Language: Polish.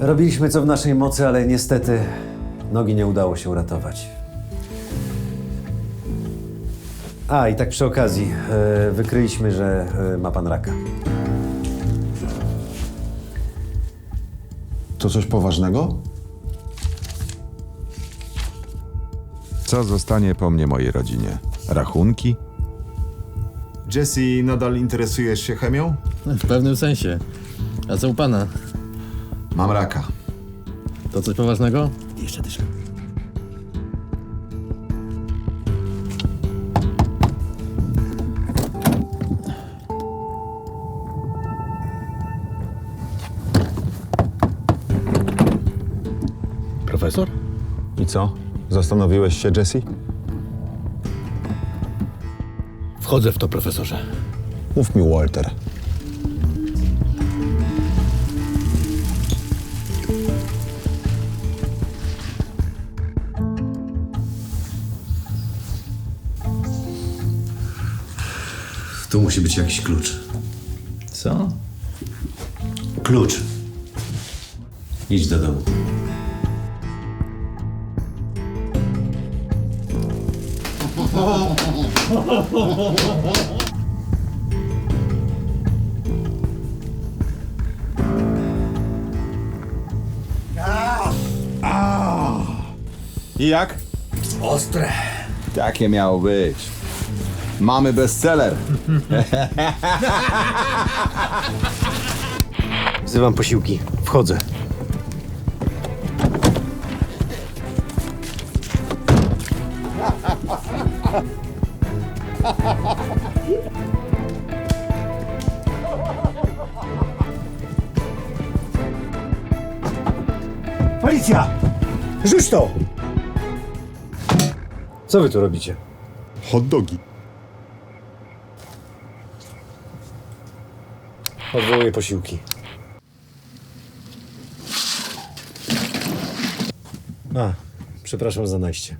Robiliśmy co w naszej mocy, ale niestety nogi nie udało się uratować. A, i tak przy okazji, e, wykryliśmy, że e, ma pan raka. To coś poważnego? Co zostanie po mnie mojej rodzinie? Rachunki? Jesse, nadal interesujesz się chemią? W pewnym sensie. A co u pana? Mam raka. To coś poważnego? Jeszcze dyszę. Profesor? I co? Zastanowiłeś się, Jesse? Wchodzę w to, profesorze. Mów mi, Walter. Tu musi być jakiś klucz. Co? Klucz. Idź do domu. I jak? Ostre. Takie miało być. Mamy bestseller. Wzywam posiłki. Wchodzę. Policja! Rzuć to! Co wy tu robicie? Hot dogi. Odwołuję posiłki. A, przepraszam za najście.